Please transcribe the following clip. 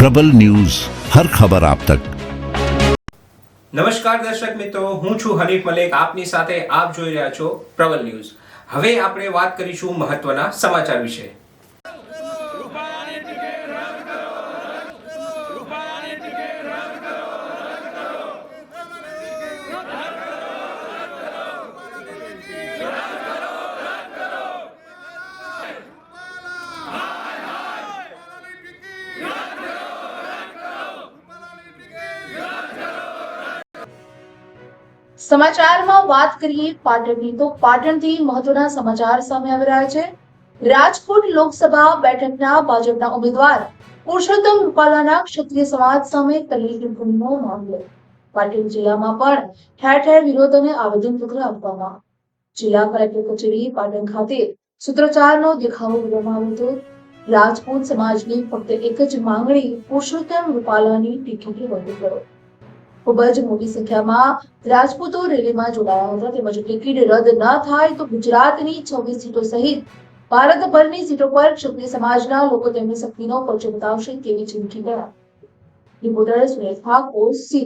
પ્રબલ news, હર ખબર આપ તક. નમસ્કાર દર્શક મિત્રો, હું છું હરીફ મલેક. આપની સાથે આપ જોઈ રહ્યા છો પ્રબલ ન્યૂઝ. હવે આપણે વાત કરીશું મહત્વના સમાચાર વિશે. સમાચારમાં વાત કરીએ પાટણની, તો પાટણથી મહત્વના સમાચાર સામે આવી રહ્યા છે. રાજકોટ લોકસભા બેઠકના ભાજપના ઉમેદવાર પુરુષોત્તમ રૂપાલાના ક્ષત્રિય સમાજ સામે કરેલી ટિપ્પણીનો મામલો. પાટણ જિલ્લામાં પણ ઠેર ઠેર વિરોધ અને આવેદનપત્ર આપવામાં. જિલ્લા કલેક્ટર કચેરી, પાટણ ખાતે સૂત્રોચ્ચારનો દેખાવો કરવામાં આવ્યો હતો. રાજપૂત સમાજની ફક્ત એક જ માંગણી પુરુષોત્તમ રૂપાલાની ટિકિટ રદ કરો. ખૂબ જ મોટી સંખ્યામાં રાજપૂતો રેલીમાં જોડાયા હતા. તેમજ ટિકિટ રદ ન થાય તો ગુજરાતની છવ્વીસ સીટો સહિત ભારતભરની સીટો પર ક્ષત્રિય સમાજના લોકો તેમની શક્તિનો પરિચય બતાવશે તેવી ચીમકી કરાઈ રિપોર્ટર સુરેશ ઠાકોર સી